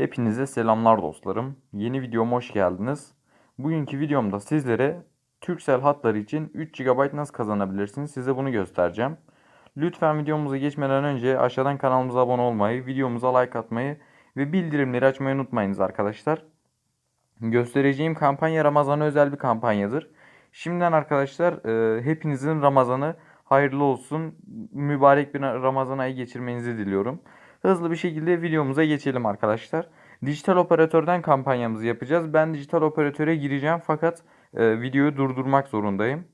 Hepinize selamlar dostlarım. Yeni videoma hoş geldiniz. Bugünkü videomda sizlere Turkcell hatları için 3 GB nasıl kazanabilirsiniz size bunu göstereceğim. Lütfen videomuza geçmeden önce aşağıdan kanalımıza abone olmayı, videomuza like atmayı ve bildirimleri açmayı unutmayınız arkadaşlar. Göstereceğim kampanya Ramazan'a özel bir kampanyadır. Şimdiden arkadaşlar e, hepinizin Ramazan'ı hayırlı olsun. Mübarek bir Ramazan ayı geçirmenizi diliyorum. Hızlı bir şekilde videomuza geçelim arkadaşlar. Dijital operatörden kampanyamızı yapacağız. Ben dijital operatöre gireceğim fakat e, videoyu durdurmak zorundayım.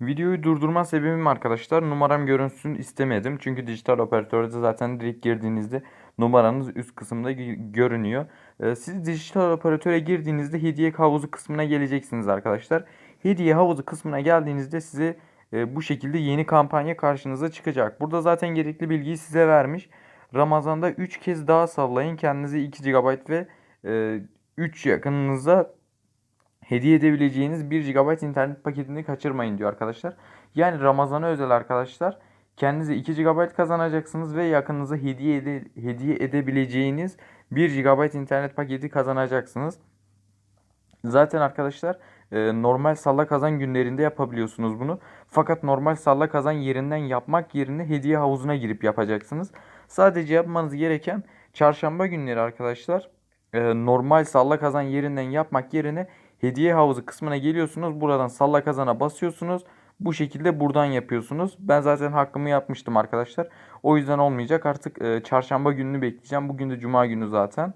Videoyu durdurma sebebim arkadaşlar numaram görünsün istemedim. Çünkü dijital operatörde zaten direkt girdiğinizde numaranız üst kısımda gö- görünüyor. Ee, Siz dijital operatöre girdiğinizde hediye havuzu kısmına geleceksiniz arkadaşlar. Hediye havuzu kısmına geldiğinizde size e, bu şekilde yeni kampanya karşınıza çıkacak. Burada zaten gerekli bilgiyi size vermiş. Ramazan'da 3 kez daha sallayın. Kendinize 2 GB ve e, 3 yakınınıza hediye edebileceğiniz 1 GB internet paketini kaçırmayın diyor arkadaşlar. Yani Ramazan'a özel arkadaşlar kendinize 2 GB kazanacaksınız ve yakınınıza hediye ede- hediye edebileceğiniz 1 GB internet paketi kazanacaksınız. Zaten arkadaşlar e, normal salla kazan günlerinde yapabiliyorsunuz bunu. Fakat normal salla kazan yerinden yapmak yerine hediye havuzuna girip yapacaksınız. Sadece yapmanız gereken çarşamba günleri arkadaşlar e, normal salla kazan yerinden yapmak yerine hediye havuzu kısmına geliyorsunuz. Buradan salla kazana basıyorsunuz. Bu şekilde buradan yapıyorsunuz. Ben zaten hakkımı yapmıştım arkadaşlar. O yüzden olmayacak. Artık e, çarşamba gününü bekleyeceğim. Bugün de cuma günü zaten.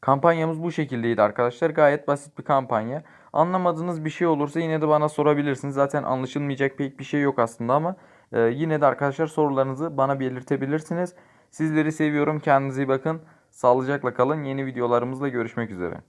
Kampanyamız bu şekildeydi arkadaşlar. Gayet basit bir kampanya. Anlamadığınız bir şey olursa yine de bana sorabilirsiniz. Zaten anlaşılmayacak pek bir şey yok aslında ama e, yine de arkadaşlar sorularınızı bana belirtebilirsiniz. Sizleri seviyorum. Kendinize iyi bakın. Sağlıcakla kalın. Yeni videolarımızla görüşmek üzere.